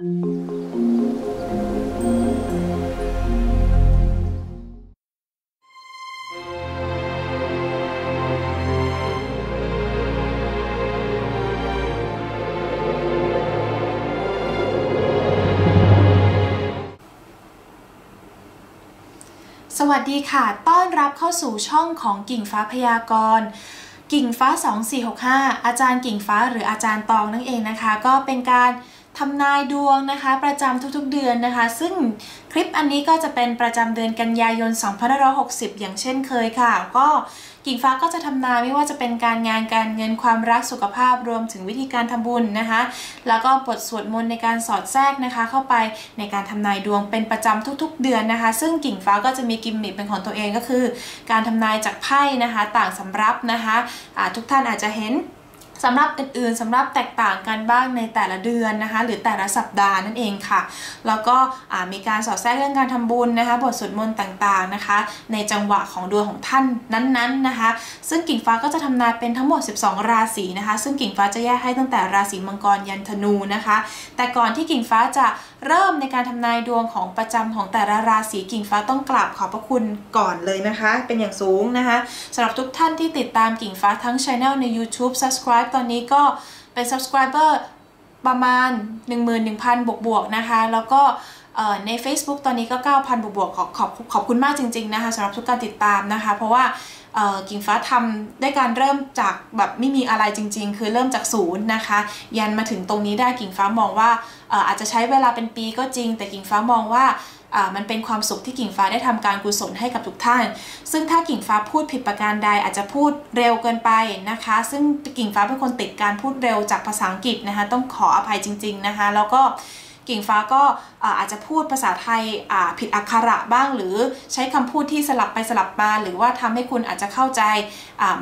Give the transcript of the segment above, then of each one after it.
สวัสดีค่ะ ต้อนรับเข้าสู่ช่องของกิ่งฟ้าพยากรณ์ กิ่งฟ้า 2465 อาจารย์กิ่งฟ้าหรืออาจารย์ตองนั่นเองนะคะ ก็เป็นการ ทำนายดวงนะคะประจำทุกๆเดือนนะคะ ซึ่งคลิปอันนี้ก็จะเป็นประจำเดือนกันยายน 2560 อย่างเช่นเคยค่ะ ก็กิ่งฟ้าก็จะทำนายไม่ว่าจะเป็นการงานการเงินความรักสุขภาพรวมถึงวิธีการทำบุญนะคะ แล้วก็บทสวดมนต์ในการสอดแทรกนะคะ เข้าไปในการทำนายดวงเป็นประจำทุก ๆ เดือนนะคะ ซึ่งกิ่งฟ้าก็จะมีกิมมิคเป็นของตัวเองก็คือ การทำนายจากไพ่นะคะ ต่างสำรับนะคะะทุกท่านอาจจะเห็น สำหรับอื่นๆสำหรับแตกต่างกันบ้างในแต่ละเดือนนะคะ หรือแต่ละสัปดาห์นั่นเองค่ะ แล้วก็มีการสอดแทรกเรื่องการทำบุญนะคะ บทสวดมนต์ต่างๆนะคะ ในจังหวะของดวงของท่านนั้นๆนะคะ ซึ่งกิ่งฟ้าก็จะทำนายเป็นทั้งหมด 12 ราศีนะคะ ซึ่งกิ่งฟ้าจะแยกให้ตั้งแต่ราศีมังกรยันธนูนะคะ แต่ก่อนที่กิ่งฟ้าจะ เริ่มในการทำนายดวงของประจำของแต่ละราศีกิ่งฟ้าต้องกราบขอบพระคุณก่อนเลยนะคะ เป็นอย่างสูงนะคะสำหรับทุกท่านที่ติดตามกิ่งฟ้าทั้งช anel ใน YouTube Subscribe ตอนนี้ก็เป็น subscriber ประมาณ 11,000 บวกบวกนะคะ แล้วก็ใน Facebook ตอนนี้ก็ 9,000 บวกบวกขอบขอบขอบคุณมากจริง ๆ นะคะสำหรับทุกการติดตามนะคะ เพราะว่า กิ่งฟ้าทำได้การเริ่มจากแบบไม่มีอะไรจริง ๆ คือเริ่มจากศูนย์นะคะ ยันมาถึงตรงนี้ได้กิ่งฟ้ามองว่าอาจจะใช้เวลาเป็นปีก็จริง แต่กิ่งฟ้ามองว่ามันเป็นความสุขที่กิ่งฟ้าได้ทำการกุศลให้กับทุกท่าน ซึ่งถ้ากิ่งฟ้าพูดผิดประการใดอาจจะพูดเร็วเกินไปนะคะ ซึ่งกิ่งฟ้าเป็นคนติดการพูดเร็วจากภาษาอังกฤษนะคะ ต้องขออภัยจริง ๆนะคะ แล้วก็ กิ่งฟ้าก็อาจจะพูดภาษาไทยผิดอักขระบ้าง หรือใช้คำพูดที่สลับไปสลับมาหรือว่าทำให้คุณอาจจะเข้าใจ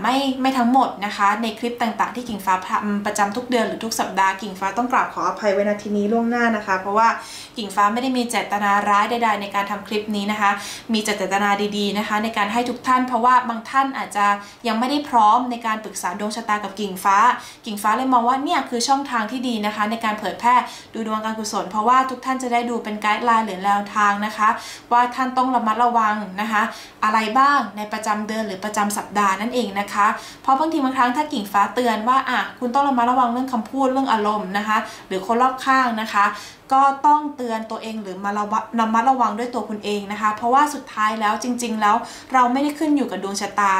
ไม่ไม่ทั้งหมดนะคะ ในคลิปต่างๆที่กิ่งฟ้าทำประจำทุกเดือนหรือทุกสัปดาห์กิ่งฟ้าต้องกราบขออภัยไว้ณทีนี้ล่วงหน้านะคะ เพราะว่ากิ่งฟ้าไม่ได้มีเจตนาร้ายใดๆในการทำคลิปนี้นะคะ มีเจตนาดีๆนะคะ ในการให้ทุกท่าน เพราะว่าบางท่านอาจจะยังไม่ได้พร้อมในการปรึกษาดวงชะตากับกิ่งฟ้า กิ่งฟ้าเลยมองว่าเนี่ยคือช่องทางที่ดีนะคะ ในการเผยแพร่ดูดวงการกุศลเพราะว่าทุกท่านจะได้ดูเป็นไกด์ไลน์หรือแนวทางนะคะ ว่าท่านต้องระมัดระวังนะคะ อะไรบ้างในประจำเดือนหรือประจำสัปดาห์นั่นเองนะคะ เพราะบางทีบางครั้งถ้ากิ่งฟ้าเตือนว่าอะคุณต้องระมัดระวังเรื่องคำพูดเรื่องอารมณ์นะคะ หรือคนรอบข้างนะคะ ก็ต้องเตือนตัวเองหรือมาระระมัดระวังด้วยตัวคุณเองนะคะ เพราะว่าสุดท้ายแล้วจริง ๆ แล้วเราไม่ได้ขึ้นอยู่กับดวงชะตา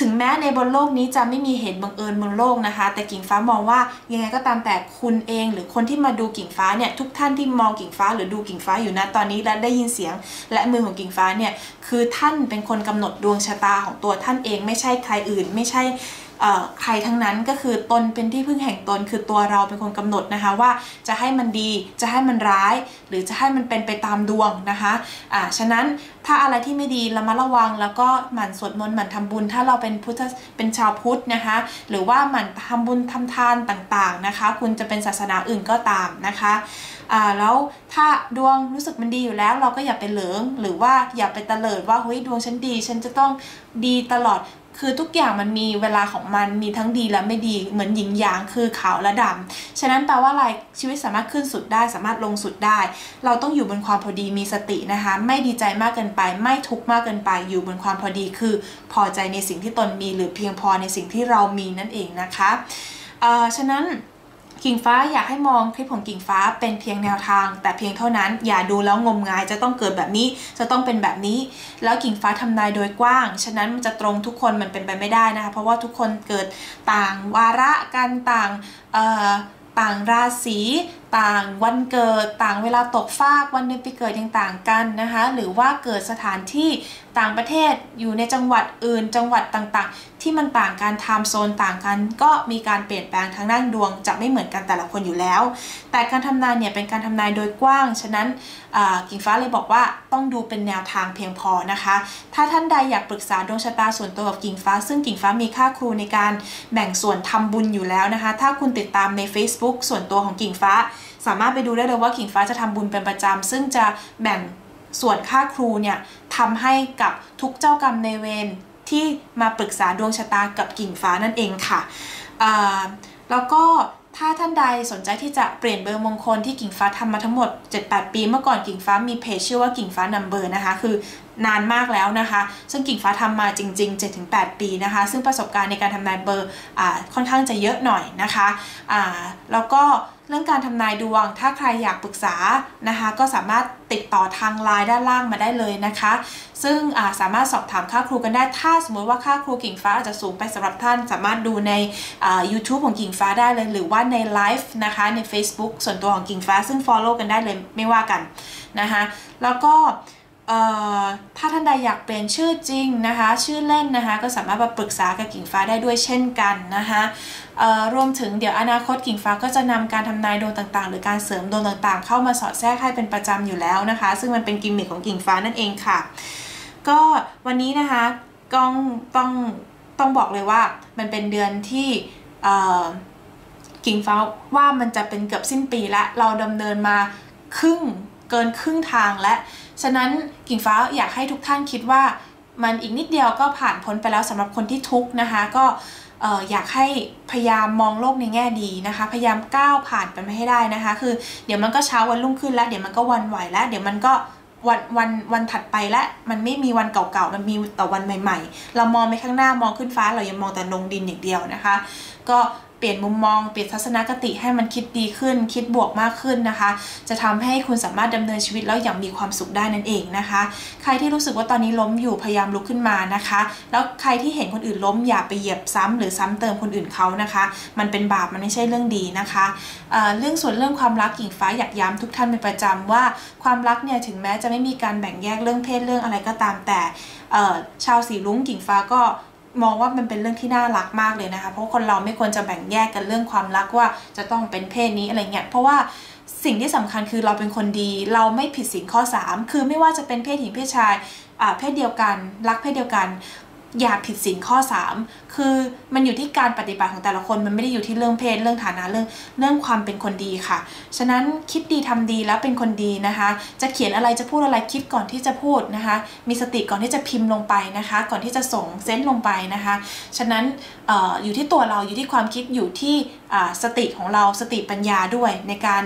ถึงแม้ในบนโลกนี้จะไม่มีเหตุบังเอิญบนโลกนะคะ แต่กิ่งฟ้ามองว่ายังไงก็ตามแต่คุณเอง หรือคนที่มาดูกิ่งฟ้าเนี่ยทุกท่านที่มองกิ่งฟ้าหรือดูกิ่งฟ้าอยู่นะตอนนี้และได้ยินเสียง และมือของกิ่งฟ้าเนี่ยคือท่านเป็นคนกำหนดดวงชะตาของตัวท่านเองไม่ใช่ใครอื่น ไม่ใช่ ใครทั้งนั้นก็คือตนเป็นที่พึ่งแห่งตน คือตัวเราเป็นคนกำหนดนะคะว่าจะให้มันดีจะให้มันร้าย หรือจะให้มันเป็นไปตามดวงนะคะอ่าฉะนั้นถ้าอะไรที่ไม่ดีเรามาระวัง แล้วก็หมั่นสวดมนต์หมั่นทำบุญ ถ้าเราเป็นพุทธเป็นชาวพุทธนะคะ หรือว่าหมั่นทำบุญทำทานต่างๆนะคะ คุณจะเป็นศาสนาอื่นก็ตามนะคะอ่าแล้วถ้าดวงรู้สึกมันดีอยู่แล้ว เราก็อย่าไปเหลิง หรือว่าอย่าไปตะเลิดว่าเฮ้ยดวงฉันดี ฉันจะต้องดีตลอด คือทุกอย่างมันมีเวลาของมันมีทั้งดีและไม่ดีเหมือนหญิงหยางคือขาวและดำฉะนั้นแปลว่าอะไรชีวิตสามารถขึ้นสุดได้ สามารถลงสุดได้ เราต้องอยู่บนความพอดีมีสตินะคะ ไม่ดีใจมากเกินไป ไม่ทุกข์มากเกินไป อยู่บนความพอดีคือ พอใจในสิ่งที่ตนมี หรือเพียงพอในสิ่งที่เรามีนั่นเองนะคะฉะนั้น กิ่งฟ้าอยากให้มองคลิปของกิ่งฟ้าเป็นเพียงแนวทาง แต่เพียงเท่านั้นอย่าดูแล้วงมงายจะต้องเกิดแบบนี้จะต้องเป็นแบบนี้ แล้วกิ่งฟ้าทำนายโดยกว้าง ฉะนั้นมันจะตรงทุกคนมันเป็นไปไม่ได้นะคะเพราะว่าทุกคนเกิดต่างวาระกันต่างต่างราศี ต่างวันเกิดต่างเวลาตกฟากวันเดือนปีเกิดยังต่างกันนะคะหรือว่าเกิดสถานที่ต่างประเทศอยู่ในจังหวัดอื่น จังหวัดต่างๆ ที่มันต่างกันไทม์โซนต่างกัน ก็มีการเปลี่ยนแปลงทางด้านดวง จะไม่เหมือนกันแต่ละคนอยู่แล้ว แต่การทำนายเนี่ยเป็นการทำนายโดยกว้าง ฉะนั้นกิ่งฟ้าเลยบอกว่าต้องดูเป็นแนวทางเพียงพอนะคะ ถ้าท่านใดอยากปรึกษาดวงชะตาส่วนตัวกับกิ่งฟ้า ซึ่งกิ่งฟ้ามีค่าครูในการแบ่งส่วนทำบุญอยู่แล้วนะคะ ถ้าคุณติดตามใน Facebook ส่วนตัวของกิ่งฟ้า สามารถไปดูได้เลยว่าขิงฟ้าจะทำบุญเป็นประจำซึ่งจะแบ่งส่วนค่าครูเนี่ยทำให้กับทุกเจ้ากรรมในเวรที่มาปรึกษาดวงชะตากับกิ่งฟ้านั่นเองค่ะ แล้วก็ถ้าท่านใดสนใจที่จะเปลี่ยนเบอร์มงคลที่กิ่งฟ้าทำมาทั้งหมด 7-8 ปี เมื่อก่อนกิ่งฟ้ามีเพจชื่อว่ากิ่งฟ้านัมเบอร์นะคะ คือ นานมากแล้วนะคะ ซึ่งกิ่งฟ้าทำมาจริง ๆ 7-8 ปีนะคะ ซึ่งประสบการณ์ในการทำนายเบอร์ค่อนข้างจะเยอะหน่อยนะคะะแล้วก็เรื่องการทำนายดวง ถ้าใครอยากปรึกษานะคะ ก็สามารถติดต่อทางไลน์ด้านล่างมาได้เลยนะคะ ซึ่งสามารถสอบถามค่าครูกันได้ ถ้าสมมติว่าค่าครูกิ่งฟ้าอาจจะสูงไปสำหรับท่าน สามารถดูใน YouTube ของกิ่งฟ้าได้เลย หรือว่าในไลฟ์นะคะ ใน Facebook ส่วนตัวของกิ่งฟ้า ซึ่ง Follow กันได้เลยไม่ว่ากันนะคะ แล้วก็ ถ้าท่านใดอยากเปลี่ยนชื่อจริงนะคะ ชื่อเล่นนะคะ ก็สามารถมาปรึกษากับกิ่งฟ้าได้ด้วยเช่นกันนะคะรวมถึงเดี๋ยวอนาคตกิ่งฟ้าก็จะนำการทำนายดวงต่างๆ หรือการเสริมดวงต่างๆ เข้ามาสอดแทรกให้เป็นประจำอยู่แล้วนะคะ ซึ่งมันเป็นกิมมิคของกิ่งฟ้านั่นเองค่ะ ก็วันนี้นะคะก้องต้องต้องบอกเลยว่ามันเป็นเดือนที่กิ่งฟ้าว่ามันจะเป็นเกือบสิ้นปีล้วเราดำเนินมาครึ่ง เกินครึ่งทางและ ฉะนั้นกิ่งฟ้าอยากให้ทุกท่านคิดว่ามันอีกนิดเดียวก็ผ่านพ้นไปแล้วสำหรับคนที่ทุกข์นะคะก็อยากให้พยายามมองโลกในแง่ดีนะคะ พยายามก้าวผ่านไปไม่ให้ได้นะคะ คือเดี๋ยวมันก็เช้าวันรุ่งขึ้นแล้ว เดี๋ยวมันก็วันไหวแล้ว เดี๋ยวมันก็วันวันวันถัดไปและมันไม่มีวันเก่าๆ มันมีแต่วันใหม่ ๆ เรามองไปข้างหน้า มองขึ้นฟ้า เรายังมองแต่ลงดินอย่างเดียวนะคะ ก็ เปลี่ยนมุมมอง เปลี่ยนทัศนคติให้มันคิดดีขึ้น คิดบวกมากขึ้นนะคะ จะทำให้คุณสามารถดำเนินชีวิตแล้วอย่างมีความสุขได้นั่นเองนะคะ ใครที่รู้สึกว่าตอนนี้ล้มอยู่พยายามลุกขึ้นมานะคะ แล้วใครที่เห็นคนอื่นล้มอย่าไปเหยียบซ้ำหรือซ้ำเติมคนอื่นเขานะคะ มันเป็นบาปมันไม่ใช่เรื่องดีนะคะเเรื่องส่วนเรื่องความรักกิ่งฟ้าอยากย้ำทุกท่านเป็นประจำว่าความรักเนี่ยถึงแม้จะไม่มีการแบ่งแยกเรื่องเพศเรื่องอะไรก็ตามแต่ชาวสีลุ้งกิ่งฟ้าก็ มองว่ามันเป็นเรื่องที่น่ารักมากเลยนะคะ เพราะคนเราไม่ควรจะแบ่งแยกกันเรื่องความรักว่าจะต้องเป็นเพศนี้อะไรเงี้ยเพราะว่าสิ่งที่สำคัญคือเราเป็นคนดี เราไม่ผิดสิ่งข้อ 3 คือไม่ว่าจะเป็นเพศหญิงเพศชายเพศเดียวกัน รักเพศเดียวกัน อย่าผิดศีลข้อ 3 คือมันอยู่ที่การปฏิบัติของแต่ละคน มันไม่ได้อยู่ที่เรื่องเพศเรื่องฐานะเรื่องเรื่องความเป็นคนดีค่ะ ฉะนั้นคิดดีทำดีแล้วเป็นคนดีนะคะ จะเขียนอะไรจะพูดอะไรคิดก่อนที่จะพูดนะคะ มีสติก่อนที่จะพิมพ์ลงไปนะคะ ก่อนที่จะส่งเซนต์ลงไปนะคะ ฉะนั้นออยู่ที่ตัวเราอยู่ที่ความคิดอยู่ที่สติของเราสติปัญญาด้วยในการ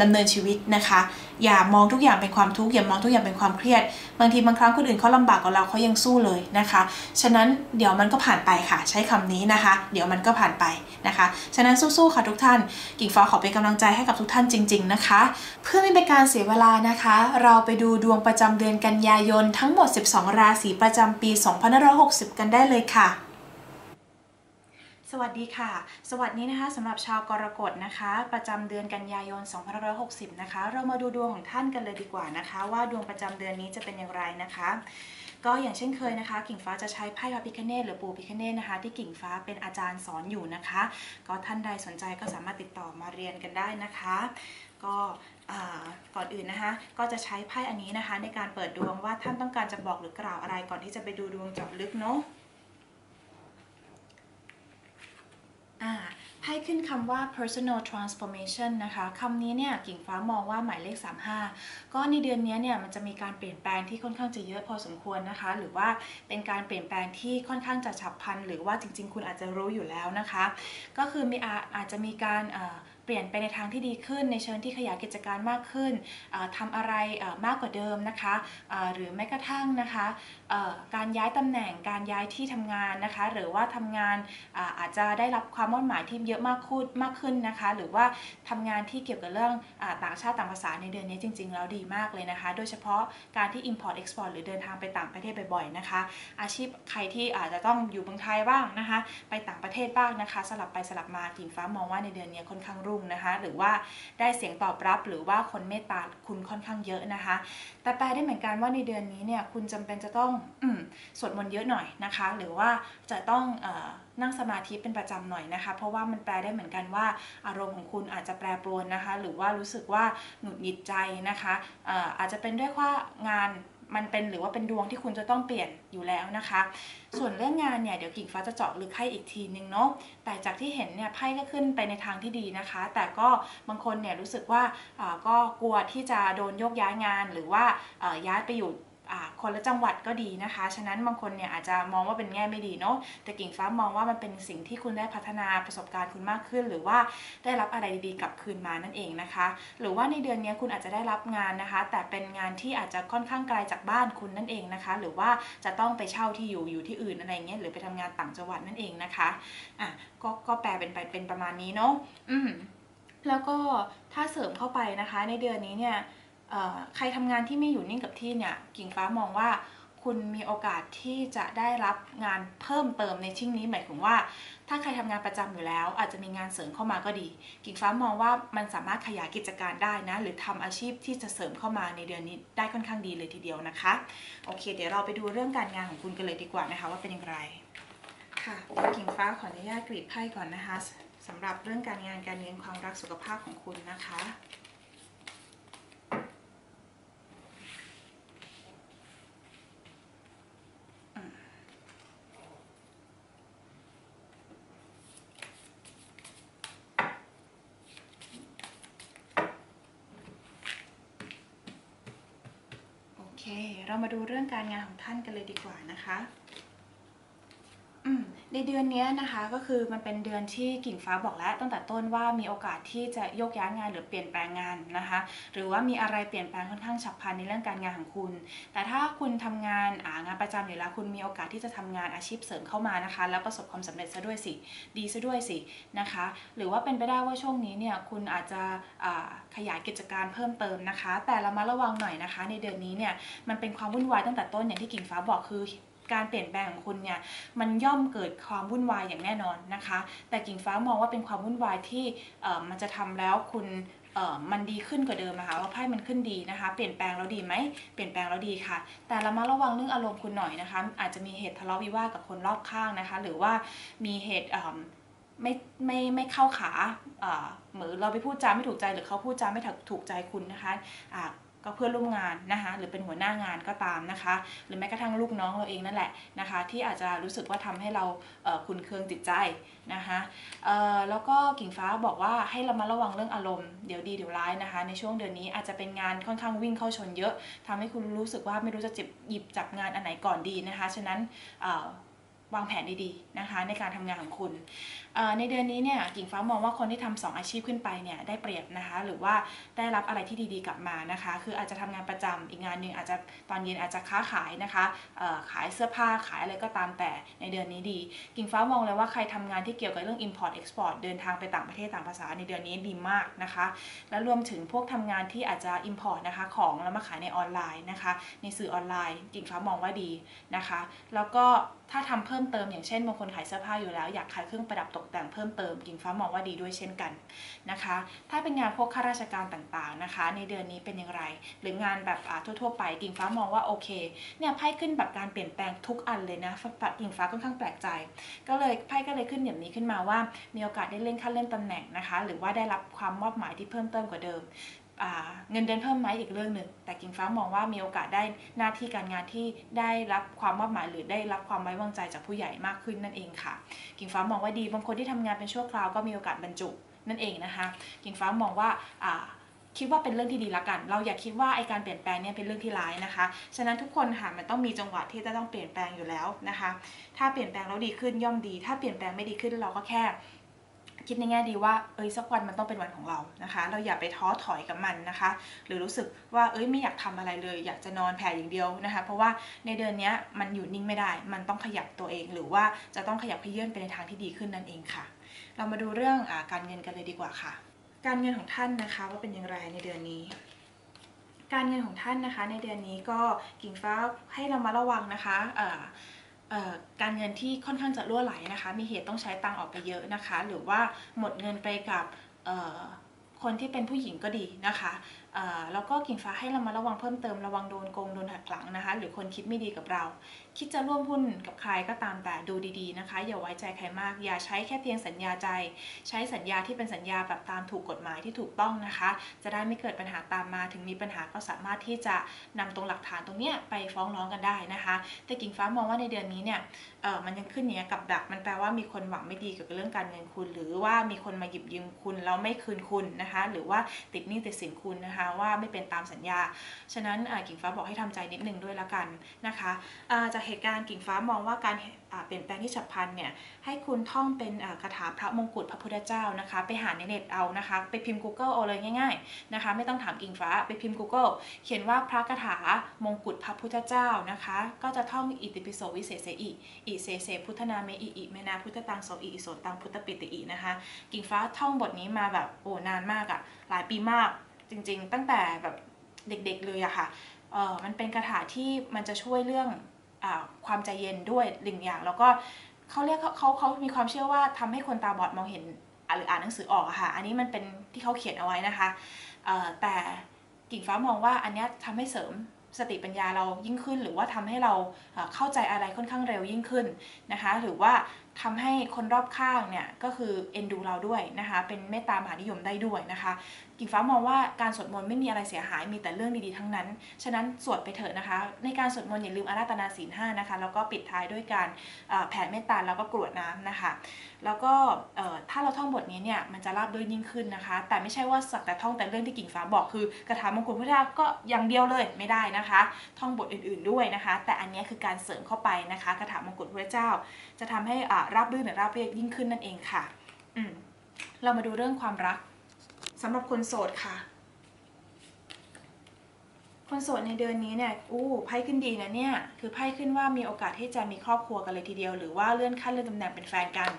ดำเนินชีวิตนะคะ อย่ามองทุกอย่างเป็นความทุกข์อย่ามองทุกอย่างเป็นความเครียด บางทีบางครั้งคนอื่นเขาลำบากกว่าเราเขายังสู้เลยนะคะ ฉะนั้นเดี๋ยวมันก็ผ่านไปค่ะ ใช้คำนี้นะคะ เดี๋ยวมันก็ผ่านไปนะคะ ฉะนั้นสู้ๆค่ะทุกท่านกิ่งฟ้าขอเป็นกำลังใจให้กับทุกท่านจริง ๆนะคะ เพื่อไม่เป็นการเสียเวลานะคะ เราไปดูดวงประจำเดือนกันยายนทั้งหมด 12 ราศีประจำปี 2560 กันได้เลยค่ะ วัสดีค่ะ สวัสดีนะคะสำหรับชาวกรกฎนะคะ ประจำเดือนกันยายน 2560 นะคะ เรามาดูดวงของท่านกันเลยดีกว่านะคะ ว่าดวงประจำเดือนนี้จะเป็นอย่างไรนะคะ ก็อย่างเช่นเคยนะคะ กิ่งฟ้าจะใช้ไพ่พระพิคเนตหรือปู่พิคเนตนะคะ ที่กิ่งฟ้าเป็นอาจารย์สอนอยู่นะคะ ก็ท่านใดสนใจก็สามารถติดต่อมาเรียนกันได้นะคะ ก็ก่อนอื่นนะคะก็จะใช้ไพ่อันนี้นะคะ ในการเปิดดวงว่าท่านต้องการจะบอกหรือกล่าวอะไรก่อนที่จะไปดูดวงเจาะลึกเนาะ ให้ขึ้นคำว่า personal transformation นะคะคำนี้เนี่ยกิ่งฟ้ามองว่าหมายเลข 35 ก็ในเดือนนี้เนี่ยมันจะมีการเปลี่ยนแปลงที่ค่อนข้างจะเยอะพอสมควรนะคะ หรือว่าเป็นการเปลี่ยนแปลงที่ค่อนข้างจะฉับพลัน หรือว่าจริง ๆ คุณอาจจะรู้อยู่แล้วนะคะ ก็คือมีอาจจะมีการ เปลี่ยนไปในทางที่ดีขึ้น ในเชิงที่ขยายกิจการมากขึ้นทำอะไรมากกว่าเดิมนะคะหรือแม้กระทั่งนะคะการย้ายตำแหน่งการย้ายที่ทำงานนะคะ หรือว่าทำงานอาจจะได้รับความมุ่งหมายที่เยอะมากขึ้นมากขึ้นนะคะ หรือว่าทำงานที่เกี่ยวกับเรื่องต่างชาติต่างภาษาในเดือนนี้จริง ๆ แล้วดีมากเลยนะคะ โดยเฉพาะการที่ import export หรือเดินทางไปต่างประเทศบ่อยๆนะคะ อาชีพใครที่อาจจะต้องอยู่เมืองไทยบ้างนะคะ ไปต่างประเทศบ้างนะคะ สลับไปสลับมากิ่งฟ้ามองว่าในเดือนนี้ค่อนข้างรุ่งนะคะ หรือว่าได้เสียงตอบรับหรือว่าคนเมตตาคุณค่อนข้างเยอะนะคะ แต่แปลได้เหมือนกันว่าในเดือนนี้เนี่ยคุณจำเป็นจะต้องอสวดมนต์เยอะหน่อยนะคะ หรือว่าจะต้องอนั่งสมาธิเป็นประจำหน่อยนะคะ เพราะว่ามันแปลได้เหมือนกันว่า อารมณ์ของคุณอาจจะแปรปรวนนะคะ หรือว่ารู้สึกว่าหงุดหงิดใจนะคะอาจจะเป็นด้วยว่างาน มันเป็นหรือว่าเป็นดวงที่คุณจะต้องเปลี่ยนอยู่แล้วนะคะ ส่วนเรื่องงานเนี่ยเดี๋ยวกิ่งฟ้าจะเจาะลึกให้อีกทีนึงเนาะแต่จากที่เห็นเนี่ยไพ่ก็ขึ้นไปในทางที่ดีนะคะ แต่ก็บางคนเนี่ยรู้สึกว่าก็กลัวที่จะโดนยกย้ายงาน หรือว่าย้ายไปอยู่ คนละจังหวัดก็ดีนะคะ ฉะนั้นบางคนเนี่ยอาจจะมองว่าเป็นแง่ไม่ดีเนาะ แต่กิ่งฟ้ามองว่ามันเป็นสิ่งที่คุณได้พัฒนาประสบการณ์คุณมากขึ้น หรือว่าได้รับอะไรดีๆกลับคืนมานั่นเองนะคะ หรือว่าในเดือนนี้คุณอาจจะได้รับงานนะคะ แต่เป็นงานที่อาจจะค่อนข้างไกลจากบ้านคุณนั่นเองนะคะ หรือว่าจะต้องไปเช่าที่อยู่อยู่ที่อื่นอะไรเงี้ย หรือไปทำงานต่างจังหวัดนั่นเองนะคะ อะ ก็ก็แปลเป็นไปเป็นประมาณนี้เนาะ อืมแล้วก็ถ้าเสริมเข้าไปนะคะ ในเดือนนี้เนี่ย ใครทำงานที่ไม่อยู่นิ่งกับที่เนี่ยกิ่งฟ้ามองว่าคุณมีโอกาสที่จะได้รับงานเพิ่มเติมในชิ้นนี้หมายถึงว่า ถ้าใครทำงานประจำอยู่แล้ว อาจจะมีงานเสริมเข้ามาก็ดี กิ่งฟ้ามองว่ามันสามารถขยายกิจการได้นะ หรือทำอาชีพที่จะเสริมเข้ามาในเดือนนี้ได้ค่อนข้างดีเลยทีเดียวนะคะโอเค เดี๋ยวเราไปดูเรื่องการงานของคุณกันเลยดีกว่านะคะ ว่าเป็นอย่างไรค่ะกิ่งฟ้าขออนุญาตกรีดไพ่ก่อนนะคะสำหรับเรื่องการงานการเงินความรักสุขภาพของคุณนะคะโอเค เรา มาดูเรื่องการงานของท่านกันเลยดีกว่านะคะ ในเดือนนี้นะคะก็คือมันเป็นเดือนที่กิ่งฟ้าบอกแล้วตั้งแต่ต้นว่ามีโอกาสที่จะโยกย้ายงานหรือเปลี่ยนแปลงงานนะคะ หรือว่ามีอะไรเปลี่ยนแปลงค่อนข้างฉับพลันในเรื่องการงานของคุณ แต่ถ้าคุณทำงานางานประจำอยู่แล้วคุณมีโอกาสที่จะทำงานอาชีพเสริมเข้ามานะคะ แล้วประสบความสำเร็จซะด้วยสิดีซะด้วยสินะคะ หรือว่าเป็นไปได้ว่าช่วงนี้เนี่ยคุณอาจจะขยายกิจการเพิ่มเติมนะคะ แต่เรามาระวังหน่อยนะคะ ในเดือนนี้เนี่ยมันเป็นความวุ่นวายตั้งแต่ต้นอย่างที่กิ่งฟ้าบอกคือ การเปลี่ยนแปลงของคุณเนี่ยมันย่อมเกิดความวุ่นวายอย่างแน่นอนนะคะ แต่กิ่งฟ้ามองว่าเป็นความวุ่นวายที่มันจะทำแล้วคุณมันดีขึ้นกว่าเดิมนะคะว่าไพ่มันขึ้นดีนะคะ เปลี่ยนแปลงแล้วดีไหมเปลี่ยนแปลงแล้วดีค่ะ แต่เรามาระวังเรื่องอารมณ์คุณหน่อยนะคะ อาจจะมีเหตุทะเลาะวิวาทกับคนรอบข้างนะคะ หรือว่ามีเหตุไม่ไม่ไม่เข้าขาเหมือนเราไปพูดจาไม่ถูกใจหรือเขาพูดจาไม่ถูกใจคุณนะคะ ก็เพื่อนร่วมงานนะคะหรือเป็นหัวหน้างานก็ตามนะคะ หรือแม้กระทั่งลูกน้องเราเองนั่นแหละนะคะที่อาจจะรู้สึกว่าทำให้เราคุณเคืองจิตใจนะคะแล้วก็กิ่งฟ้าบอกว่าให้เรามาระวังเรื่องอารมณ์เดี๋ยวดีเดี๋ยวร้ายนะคะ ในช่วงเดือนนี้อาจจะเป็นงานค่อนข้างวิ่งเข้าชนเยอะทำให้คุณรู้สึกว่าไม่รู้จะจิบหยิบจับงานอันไหนก่อนดีนะคะ ฉะนั้น วางแผนดีๆนะคะ ในการทำงานของคุณ ในเดือนนี้เนี่ยกิ่งฟ้ามองว่าคนที่ทำ2อาชีพขึ้นไปเนี่ยได้เปรียบนะคะ หรือว่าได้รับอะไรที่ดีๆกลับมานะคะ คืออาจจะทำงานประจำอีกงานหนึ่งอาจจะตอนเย็นอาจจะค้าขายนะคะขายเสื้อผ้าขายอะไรก็ตามแต่ในเดือนนี้ดี กิ่งฟ้ามองเลยว่าใครทำงานที่เกี่ยวกับเรื่อง import export เดินทางไปต่างประเทศต่างภาษาในเดือนนี้ดีมากนะคะ และรวมถึงพวกทำงานที่อาจจะ import นะคะของแล้วมาขายในออนไลน์นะคะ ในสื่อออนไลน์ กิ่งฟ้ามองว่าดีนะคะ แล้วก็ถ้าทำเพิ่มเติม อย่างเช่นบางคนขายเสื้อผ้าอยู่แล้ว อยากขายเครื่องประดับตกแต่งเพิ่มเติมกิ่งฟ้ามองว่าดีด้วยเช่นกันนะคะ ถ้าเป็นงานพวกข้าราชการต่างๆนะคะ ในเดือนนี้เป็นอย่างไร หรืองานแบบทั่วๆไปกิ่งฟ้ามองว่าโอเคเนี่ยไพ่ขึ้นแบบการเปลี่ยนแปลงทุกอันเลยนะกิ่งฟ้าค่อนข้างแปลกใจ ก็เลยไพ่ก็เลยขึ้นแบบนี้ขึ้นมาว่า มีโอกาสได้เลื่อนขั้นเลื่อนตำแหน่งนะคะ หรือว่าได้รับความมอบหมายที่เพิ่มเติมกว่าเดิม เงินเดือนเพิ่มไหมอีกเรื่องหนึ่งแต่กิ่งฟ้ามองว่ามีโอกาสได้หน้าที่การงานที่ได้รับความมอบหมายหรือได้รับความไว้วางใจจากผู้ใหญ่มากขึ้นนั่นเองค่ะ กิ่งฟ้ามองว่าดีบางคนที่ทำงานเป็นชั่วคราวก็มีโอกาสบรรจุนั่นเองนะคะ กิ่งฟ้ามองว่าคิดว่าเป็นเรื่องที่ดีละกัน เราอย่าคิดว่าไอการเปลี่ยนแปลงเนี่ยเป็นเรื่องที่ร้ายนะคะ ฉะนั้นทุกคนค่ะมันต้องมีจังหวะที่จะต้องเปลี่ยนแปลงอยู่แล้วนะคะ ถ้าเปลี่ยนแปลงแล้วดีขึ้นย่อมดี ถ้าเปลี่ยนแปลงไม่ดีขึ้นเราก็แค่ คิดในแง่ดีว่าเอ้ยสักวันมันต้องเป็นวันของเรานะคะ เราอย่าไปท้อถอยกับมันนะคะ หรือรู้สึกว่าเอ้ยไม่อยากทำอะไรเลย อยากจะนอนแผ่อย่างเดียวนะคะ เพราะว่าในเดือนนี้มันอยู่นิ่งไม่ได้ มันต้องขยับตัวเอง หรือว่าจะต้องขยับขยื่นไปในทางที่ดีขึ้นนั่นเองค่ะ เรามาดูเรื่องอการเงินกันเลยดีกว่าค่ะ การเงินของท่านนะคะว่าเป็นอย่างไรในเดือนนี้การเงินของท่านนะคะในเดือนนี้ก็กิ่งฟ้าให้เรามาระวังนะคะ การเงินที่ค่อนข้างจะรั่วไหลนะคะ มีเหตุต้องใช้ตังออกไปเยอะนะคะ หรือว่าหมดเงินไปกับคนที่เป็นผู้หญิงก็ดีนะคะ แล้วก็กิ่งฟ้าให้เรามาระวังเพิ่มเติมระวังโดนโกงโดนหักหลังนะคะ หรือคนคิดไม่ดีกับเรา คิดจะร่วมหุ้นกับใครก็ตามแต่ดูดีๆนะคะ อย่าไว้ใจใครมาก อย่าใช้แค่เพียงสัญญาใจ ใช้สัญญาที่เป็นสัญญาแบบตามถูกกฎหมายที่ถูกต้องนะคะ จะได้ไม่เกิดปัญหาตามมา ถึงมีปัญหาก็สามารถที่จะนำตรงหลักฐานตรงนี้ไปฟ้องร้องกันได้นะคะ แต่กิ่งฟ้ามองว่าในเดือนนี้เนี่ยเออมันยังขึ้นอย่างนี้กับดักมันแปลว่ามีคนหวังไม่ดีเกี่ยวกับเรื่องการเงินคุณ หรือว่ามีคนมาหยิบยืมคุณแล้วไม่คืนคุณนะคะนะคะหรือว่าติดหนี้ติดสินคุณนะคะว่าไม่เป็นตามสัญญา ฉะนั้นกิ่งฟ้าบอกให้ทำใจนิดนึงด้วยละกันนะคะจากเหตุการณ์กิ่งฟ้ามองว่าการเปลี่ยนแปลงที่ฉับพลันเนี่ยให้คุณท่องเป็นคาถาพระมงกุฎพระพุทธเจ้านะคะ ไปหาในเน็ตเอานะคะ ไปพิมพ์ Google เอาเลยง่ายๆนะคะ ไม่ต้องถามกิ่งฟ้าไปพิมพ์ Google เขียนว่าพระคาถามงกุฎพระพุทธเจ้านะคะ ก็จะท่องอิติปิโสวิเศษเสอิอิเสเสพุทธนาเมอิอิเมนาพุทธตังโสอิอิโสตังพุทธปิติอินะคะ กิ่งฟ้าท่องบทนี้มาแบบโอ้นานมากอะหลายปีมาก จริง ๆ ตั้งแต่แบบเด็กๆเลยอะค่ะเออมันเป็นคาถาที่มันจะช่วยเรื่องอความใจเย็นด้วยหนึ่งอย่าง แล้วก็เขาเรียกเขาเขาเขามีความเชื่อว่าทำให้คนตาบอดมองเห็นหรืออ่านหนังสือออกอะค่ะ อันนี้มันเป็นที่เขาเขียนเอาไว้นะคะแต่กิ่งฟ้ามองว่าอันนี้ทำให้เสริมสติปัญญาเรายิ่งขึ้น หรือว่าทำให้เราเข้าใจอะไรค่อนข้างเร็วยิ่งขึ้นนะคะ หรือว่าทำให้คนรอบข้างเนี่ยก็คือเอ็นดูเราด้วยนะคะ เป็นเมตตามหานิยมได้ด้วยนะคะ กิ่งฟ้ามองว่าการสวดมนต์ไม่มีอะไรเสียหายมีแต่เรื่องดีๆทั้งนั้น ฉะนั้นสวดไปเถอะนะคะ ในการสวดมนต์อย่าลืมอาราธนาศีลห้านะคะแล้วก็ปิดท้ายด้วยการแผ่เมตตาแล้วก็กรวดน้ำนะคะ แล้วก็ถ้าเราท่องบทนี้เนี่ยมันจะราบรื่นยิ่งขึ้นนะคะ แต่ไม่ใช่ว่าสักแต่ท่องแต่เรื่องที่กิ่งฟ้าบอกคือกระถามงกุฎพระเจ้าก็อย่างเดียวเลยไม่ได้นะคะ ท่องบทอื่นๆด้วยนะคะ แต่อันนี้คือการเสริมเข้าไปนะคะกระถามงกุฎพระเจ้า จะทำให้ราบรื่นหรือราบเรียบยิ่งขึ้นนั่นเองค่ะอืมเรามาดูเรื่องความรัก สำหรับคนโสดค่ะ คนโสดในเดือนนี้เนี่ย อู้ไพ่ขึ้นดีนะเนี่ย คือไพ่ขึ้นว่ามีโอกาสที่จะมีครอบครัวกันเลยทีเดียว หรือว่าเลื่อนขั้นเลื่อนตำแหน่งเป็นแฟนกัน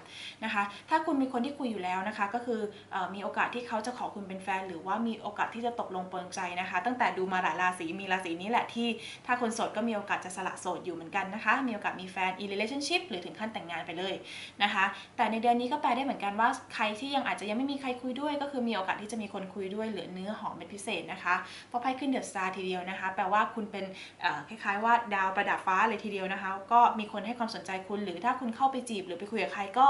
นะคะ ถ้าคุณมีคนที่คุยอยู่แล้วนะคะ ก็คืออมีโอกาสที่เขาจะขอคุณเป็นแฟน หรือว่ามีโอกาสที่จะตกลงปลงใจนะคะ ตั้งแต่ดูมาหลายราศี มีราศีนี้แหละที่ ถ้าคนโสดก็มีโอกาสจะสละโสดอยู่เหมือนกันนะคะ มีโอกาสมีแฟน e relationship หรือถึงขั้นแต่งงานไปเลยนะคะ แต่ในเดือนนี้ก็แปลได้เหมือนกันว่าใครที่ยังอาจจะยังไม่มีใครคุยด้วย ก็คือมีโอกาสที่จะมีคนคุยด้วยเหลือเนื้อหอมเป็นพิเศษนะคะ เพราะไพ่ขึ้นเดอะสตาร์ทีเดียวนะคะ แปลว่าคุณเป็นคล้ายๆว่าดาวประดับฟ้าเลยทีเดียวนะคะ ก็มีคนให้ความสนใจคุณ หรือถ้าคุณเข้าไปจีบหรือไปคุยกับใครก็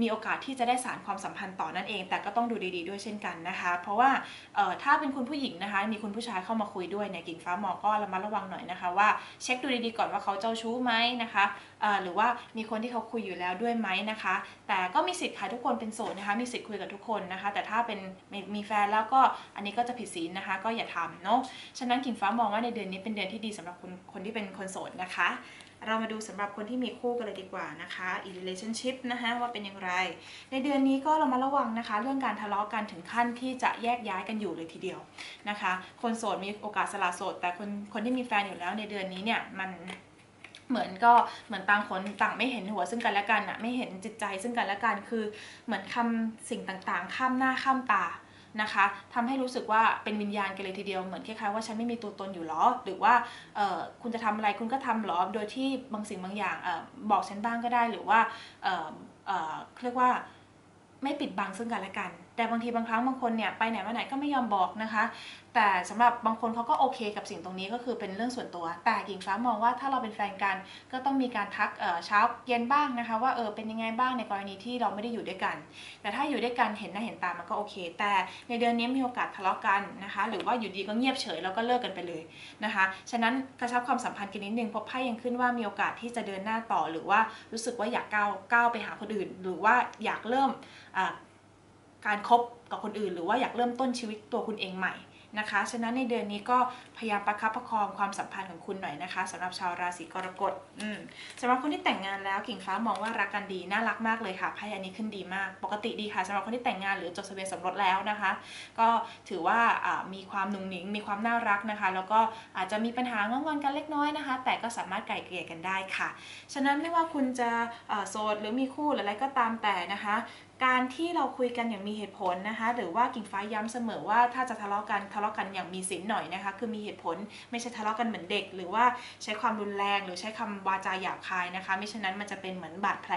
มีโอกาสที่จะได้สารความสัมพันธ์ต่อนั่นเอง แต่ก็ต้องดูดีๆด้วยเช่นกันนะคะ เพราะว่าถ้าเป็นคุณผู้หญิงนะคะ มีคุณผู้ชายเข้ามาคุยด้วยเนี่ยกิ่งฟ้าหมอก็ระมัดระวังหน่อยนะคะ ว่าเช็คดูดีๆก่อนว่าเขาเจ้าชู้ไหมนะคะหรือว่ามีคนที่เขาคุยอยู่แล้วด้วยไหมนะคะ แต่ก็มีสิทธิ์ค่ะทุกคนเป็นโสดนะคะ มีสิทธิ์คุยกับทุกคนนะคะ แต่ถ้าเป็นมีแฟนแล้วก็อันนี้ก็จะผิดศีลนะคะ ก็อย่าทำเนาะฉะนั้นกิ่งฟ้ามองว่าในเดือนนี้เป็นเดือนที่ดีสำหรับคนคนที่เป็นคนโสดนะคะ เรามาดูสำหรับคนที่มีคู่กันเลยดีกว่านะคะ e relationship นะคะว่าเป็นอย่างไร ในเดือนนี้ก็เรามาระวังนะคะ เรื่องการทะเลาะกันถึงขั้นที่จะแยกย้ายกันอยู่เลยทีเดียวนะคะ คนโสดมีโอกาสสละโสด แต่คนคนที่มีแฟนอยู่แล้วในเดือนนี้เนี่ยมันเหมือนก็เหมือนต่างคนต่างไม่เห็นหัวซึ่งกันและกันอะไม่เห็นจิตใจซึ่งกันและกันคือเหมือนคำสิ่งต่างๆ ข้ามหน้าข้ามตา นะคะทำให้รู้สึกว่าเป็นวิญญาณกันเลยทีเดียวเหมือนคล้ายๆว่าฉันไม่มีตัวตนอยู่หรอ หรือว่าคุณจะทำอะไรคุณก็ทำหรอ โดยที่บางสิ่งบางอย่างอบอกฉันบ้างก็ได้หรือว่าเรียกว่าไม่ปิดบังซึ่งกันและกัน แต่บางทีบางครั้งบางคนเนี่ยไปไหนมาไหนก็ไม่ยอมบอกนะคะ แต่สำหรับบางคนเขาก็โอเคกับสิ่งตรงนี้ก็คือเป็นเรื่องส่วนตัว แต่กิ่งฟ้ามองว่าถ้าเราเป็นแฟนกัน ก็ต้องมีการทักเช้าเย็นบ้างนะคะ ว่าเออเป็นยังไงบ้างในกรณีที่เราไม่ได้อยู่ด้วยกัน แต่ถ้าอยู่ด้วยกันเห็นหน้าเห็นตามันก็โอเค แต่ในเดือนนี้มีโอกาสทะเลาะกันนะคะ หรือว่าอยู่ดีก็เงียบเฉยแล้วก็เลิกกันไปเลยนะคะ ฉะนั้นกระชับความสัมพันธ์กันนิดนึงเพราะไพ่ยังขึ้นว่ามีโอกาสที่จะเดินหน้าต่อ หรือว่ารู้สึกว่าอยากก้าวก้าวไปหาคนอื่น หรือว่าอยากเริ่ม การคบกับคนอื่น หรือว่าอยากเริ่มต้นชีวิตตัวคุณเองใหม่ นะคะ ฉะนั้นในเดือนนี้ก็พยายามประคับประคองความสัมพันธ์ของคุณหน่อยนะคะสำหรับชาวราศีกรกฎอืมสำหรับคนที่แต่งงานแล้วกิ่งฟ้ามองว่ารักกันดีน่ารักมากเลยค่ะไพ่อันนี้ขึ้นดีมาก ปกติดีค่ะสำหรับคนที่แต่งงานหรือจดทะเบียนสมรสแล้วนะคะ ก็ถือว่ามีความนุ่งหนิง มีความน่ารักนะคะ แล้วก็อาจจะมีปัญหางอนกันเล็กน้อยนะคะ แต่ก็สามารถไกล่เกลี่ยกันได้ค่ะ ฉะนั้นไม่ว่าคุณจะโสดหรือมีคู่หรืออะไรก็ตามแต่นะคะ การที่เราคุยกันอย่างมีเหตุผลนะคะ หรือว่ากิ่งฟ้าย้ำเสมอว่าถ้าจะทะเลาะกันะเลาะกันอย่างมีศีลหน่อยนะคะ คือมีเหตุผลไม่ใช่ทะเลาะกันเหมือนเด็ก หรือว่าใช้ความรุนแรงหรือใช้คำวาจาหยาบคายนะคะ ไม่เช่นนั้นมันจะเป็นเหมือนบาดแผล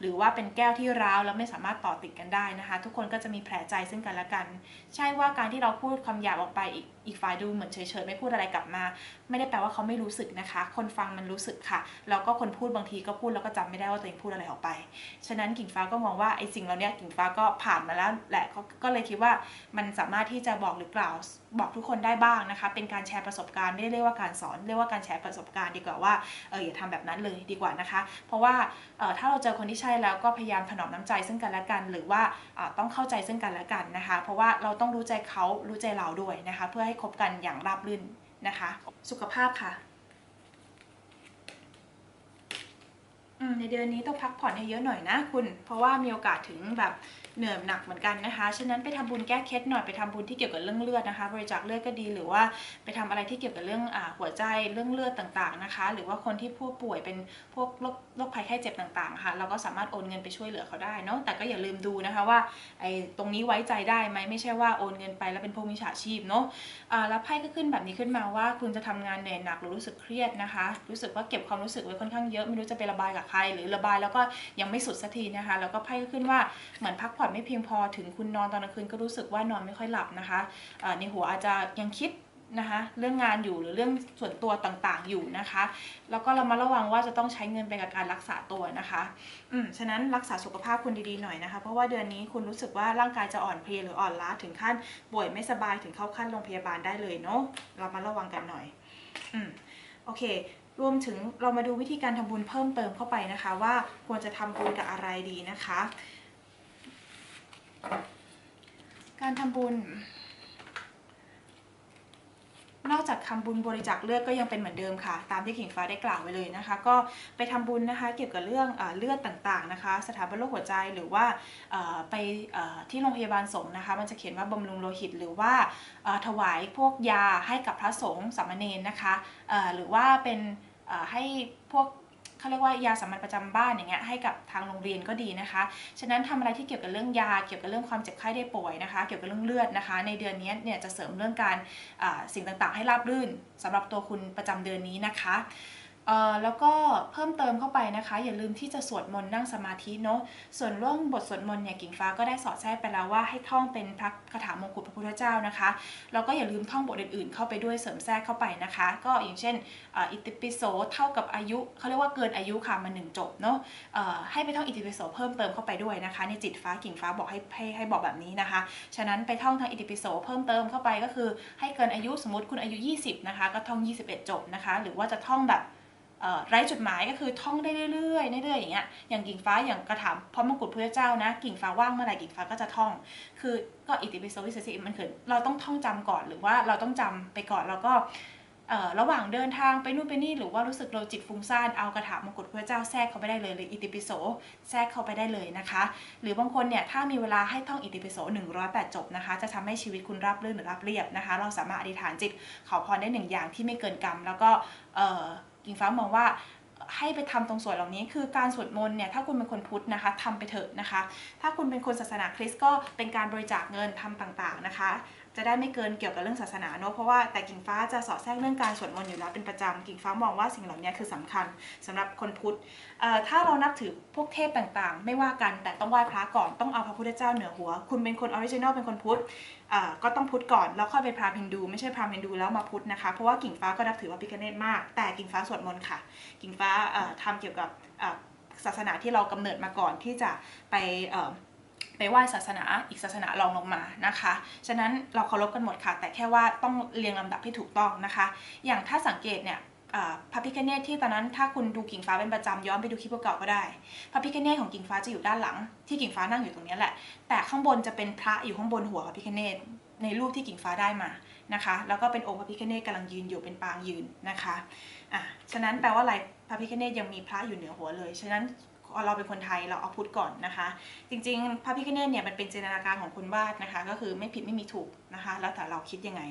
หรือว่าเป็นแก้วที่ร้าวแล้วไม่สามารถต่อติดกันได้นะคะ ทุกคนก็จะมีแผลใจซึ่งกันและกัน ใช่ว่าการที่เราพูดคำหยาบออกไปอีกอีกฝ่ายดูเหมือนเฉยๆไม่พูดอะไรกลับมา ไม่ได้แปลว่าเขาไม่รู้สึกนะคะ คนฟังมันรู้สึกค่ะแล้วก็คนพูดบางทีก็พูดแล้วก็จำไม่ได้ว่าตัวเองพูดอะไรออกไป ฉะนั้นกิ่งฟ้าก็มองว่าไอ้สิ่งเหล่าเนี้ยกิ่งฟ้าก็ผ่านมาแล้วแหละก็เลยคิดว่ามันสามารถที่จะบอกหรือกล่าว บอกทุกคนได้บ้างนะคะ เป็นการแชร์ประสบการณ์ไม่ได้เรียกว่าการสอน เรียกว่าการแชร์ประสบการณ์ดีกว่าว่าเอออย่าทำแบบนั้นเลยดีกว่านะคะ เพราะว่าเออถ้าเราเจอคนที่ใช่แล้วก็พยายามถนอมน้ำใจซึ่งกันและกัน หรือว่าต้องเข้าใจซึ่งกันและกันนะคะ เพราะว่าเราต้องรู้ใจเขารู้ใจเราด้วยนะคะ เพื่อให้คบกันอย่างราบรื่นนะคะ สุขภาพค่ะในเดือนนี้ต้องพักผ่อนให้เยอะหน่อยนะคุณ เพราะว่ามีโอกาสถึงแบบ เหนื่อยหนักเหมือนกันนะคะ ฉะนั้นไปทำบุญแก้เคล็ดหน่อยไปทำบุญที่เกี่ยวกับเรื่องเลือดนะคะ บริจาคเลือดก็ดีหรือว่าไปทำอะไรที่เกี่ยวกับเรื่องอหัวใจเรื่องเลือดต่างๆนะคะ หรือว่าคนที่ผู้ป่วยเป็นพวกโรคภัยไข้เจ็บต่างๆค่ะเราก็สามารถโอนเงินไปช่วยเหลือเขาได้เนาะแต่ก็อย่าลืมดูนะคะว่าไอ้ตรงนี้ไว้ใจได้ไหมไม่ใช่ว่าโอนเงินไปแล้วเป็นพวกมิจฉาชีพเนาะะแล้วไพ่ก็ขึ้นแบบนี้ขึ้นมาว่า คุณจะทำงานเหนื่อยหนักหรือรู้สึกเครียดนะคะ รู้สึกว่าเก็บความรู้สึกไว้ค่อนข้างเยอะไม่รู้จะไประบายกับใคร หรือระบายแล้วก็ยังไม่สุดสักทีนะคะ แล้วก็ไพ่ก็ขึ้นว่าเหมือนพักผ่อนไม่เพียงพอถึงคุณนอนตอนกลางคืนก็รู้สึกว่านอนไม่ค่อยหลับนะคะในหัวอาจจะยังคิดนะคะเรื่องงานอยู่หรือเรื่องส่วนตัวต่างๆอยู่นะคะ แล้วก็เรามาระวังว่าจะต้องใช้เงินไปกับการรักษาตัวนะคะอืมฉะนั้นรักษาสุขภาพคุณดีๆหน่อยนะคะ เพราะว่าเดือนนี้คุณรู้สึกว่าร่างกายจะอ่อนเพลียหรืออ่อนล้าถึงขั้นป่วยไม่สบายถึงเข้าขั้นโรงพยาบาลได้เลยเนาะเรามาระวังกันหน่อยอืมโอเครวมถึงเรามาดูวิธีการทำบุญเพิ่มเติมเข้าไปนะคะ ว่าควรจะทำบุญกับอะไรดีนะคะ การทำบุญ นอกจากทำบุญบริจาคเลือดก็ยังเป็นเหมือนเดิมค่ะ ตามที่ขิงฟ้าได้กล่าวไว้เลยนะคะ ก็ไปทำบุญนะคะ เกี่ยวกับเรื่องเลือดต่างๆนะคะ สถาบันโรคหัวใจหรือว่าไปที่โรงพยาบาลสงฆ์นะคะ มันจะเขียนว่าบำรุงโลหิต หรือว่าถวายพวกยาให้กับพระสงฆ์สามเณรนะคะหรือว่าเป็นให้พวก เขาเรียกว่ายาสามัญประจำบ้านอย่างเงี้ยให้กับทางโรงเรียนก็ดีนะคะ ฉะนั้นทำอะไรที่เกี่ยวกับเรื่องยา เกี่ยวกับเรื่องความเจ็บไข้ได้ป่วยนะคะ เกี่ยวกับเรื่องเลือดนะคะ ในเดือนนี้เนี่ยจะเสริมเรื่องการสิ่งต่างๆ ให้ราบรื่นสำหรับตัวคุณประจำเดือนนี้นะคะ แล้วก็เพิ่มเติมเข้าไปนะคะ อย่าลืมที่จะสวดมนต์นั่งสมาธิเนาะส่วนเรื่องบทสวดมนต์เนี่ยกิ่งฟ้าก็ได้สอดแทรกไปแล้วว่าให้ท่องเป็นพระคาถามงกุฎพระพุทธเจ้านะคะแล้วก็อย่าลืมท่องบทอื่นๆ เข้าไปด้วยเสริมแทรกเข้าไปนะคะ ก็อย่างเช่นอิติปิโสเท่ากับอายุเขาเรียกว่าเกินอายุค่ะมาหนึ่งจบเนาะให้ไปท่องอิติปิโสเพิ่มเติมเข้าไปด้วยนะคะในจิตฟ้ากิ่งฟ้าบอกให้ให้ให้บอกแบบนี้นะคะ ฉะนั้นไปท่องทางอิติปิโสเพิ่มเติมเข้าไปก็คือให้เกินอายุสมมติคุณอายุ 20นะคะก็ท่อง 21 จบนะคะ หรือว่าจะท่องแบบ ไร้จุดหมายก็คือท่องได้เรื่อยๆเรื่อยๆอย่างเงี้ยอย่างกิ่งฟ้าอย่างกระถางพระมงกุฎพระเจ้านะ กิ่งฟ้าว่างเมื่อไหร่กิ่งฟ้าก็จะท่อง คือก็อิติปิโสวิเศษมันคือเราต้องท่องจำก่อนหรือว่าเราต้องจำไปก่อนแล้วก็ระหว่างเดินทางไปนู่นไปนี่หรือว่ารู้สึกเราจิตฟุ้งซ่านเอากระถางมงกุฎพระเจ้าแทรกเข้าไปได้เลยหรืออิติปิโสแทรกเข้าไปได้เลยนะคะ หรือบางคนเนี่ยถ้ามีเวลาให้ท่องอิติปิโส108 จบนะคะ จะทำให้ชีวิตคุณราบรื่นหรือราบเรียบนะคะ เราสามารถอธิษฐานจิตขอพรได้หนึ่งอย่างที่ไม่เกินกรรมแล้วก็ กิ่งฟ้ามองว่าให้ไปทำตรงส่วนเหล่านี้คือการสวดมนต์เนี่ยถ้าคุณเป็นคนพุทธนะคะทำไปเถอะนะคะ ถ้าคุณเป็นคนศาสนาคริสต์ก็เป็นการบริจาคเงินทำต่างๆนะคะ จะได้ไม่เกินเกี่ยวกับเรื่องศาสนาเนอะเพราะว่าแต่กิ่งฟ้าจะสอดแทรกเรื่องการสวดมนต์อยู่แล้วเป็นประจำกิ่งฟ้ามองว่าสิ่งเหล่านี้คือสำคัญสำหรับคนพุทธถ้าเรานับถือพวกเทพต่างๆ ไม่ว่ากันแต่ต้องไหว้พระก่อนต้องเอาพระพุทธเจ้าเหนือหัว คุณเป็นคนออริจินอลเป็นคนพุทธก็ต้องพุทธก่อนแล้วค่อยไปพราหมณ์ฮินดูไม่ใช่พราหมณ์ฮินดูแล้วมาพุทธนะคะเพราะว่ากิ่งฟ้าก็นับถือว่าพิคเนตมาก แต่กิ่งฟ้าสวดมนต์ค่ะ กิ่งฟ้าทำเกี่ยวกับศาสนาที่เรากำเนิดมาก่อนที่จะไป ไปไหว้ศาสนาอีกศาสนาลองลงมานะคะ ฉะนั้นเราเคารพกันหมดค่ะ แต่แค่ว่าต้องเรียงลำดับให้ถูกต้องนะคะ อย่างถ้าสังเกตเนี่ยพระพิคเนตที่ตอนนั้นถ้าคุณดูกิ่งฟ้าเป็นประจำย้อนไปดูคลิปเก่าก็ได้พระพิคเนตของกิ่งฟ้าจะอยู่ด้านหลัง ที่กิ่งฟ้านั่งอยู่ตรงนี้แหละ แต่ข้างบนจะเป็นพระอยู่ข้างบนหัวพระพิคเนตในรูปที่กิ่งฟ้าได้มานะคะ แล้วก็เป็นองค์พระพิคเนตกำลังยืนอยู่เป็นปางยืนนะคะอะฉะนั้นแปลว่าอะไรพระพิคเนตยังมีพระอยู่เหนือหัวเลย ฉะนั้น เราเป็นคนไทยเราเอาพุทธก่อนนะคะ จริงๆ พระพิคเนตเนี่ยมันเป็นจินตนาการของคนวาดนะคะ ก็คือไม่ผิดไม่มีถูกนะคะ แล้วแต่เราคิดยังไง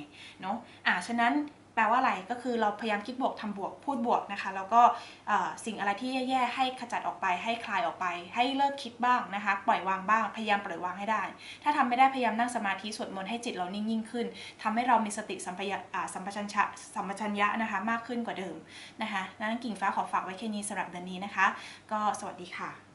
เนาะอ่าฉะนั้น แปลว่าอะไรก็คือเราพยายามคิดบวกทำบวกพูดบวกนะคะแล้วก็สิ่งอะไรที่แย่ๆให้ขจัดออกไป ให้คลายออกไป ให้เลิกคิดบ้างนะคะปล่อยวางบ้างพยายามปล่อยวางให้ได้ ถ้าทำไม่ได้พยายามนั่งสมาธิสวดมนต์ให้จิตเรานิ่งยิ่งขึ้นทำให้เรามีสติสัมปยะสัมปชัญญะสัมปชัญญะนะคะมากขึ้นกว่าเดิมนะคะนั้นกิ่งฟ้าขอฝากไว้แค่นี้สำหรับเดือนนี้นะคะ ก็สวัสดีค่ะ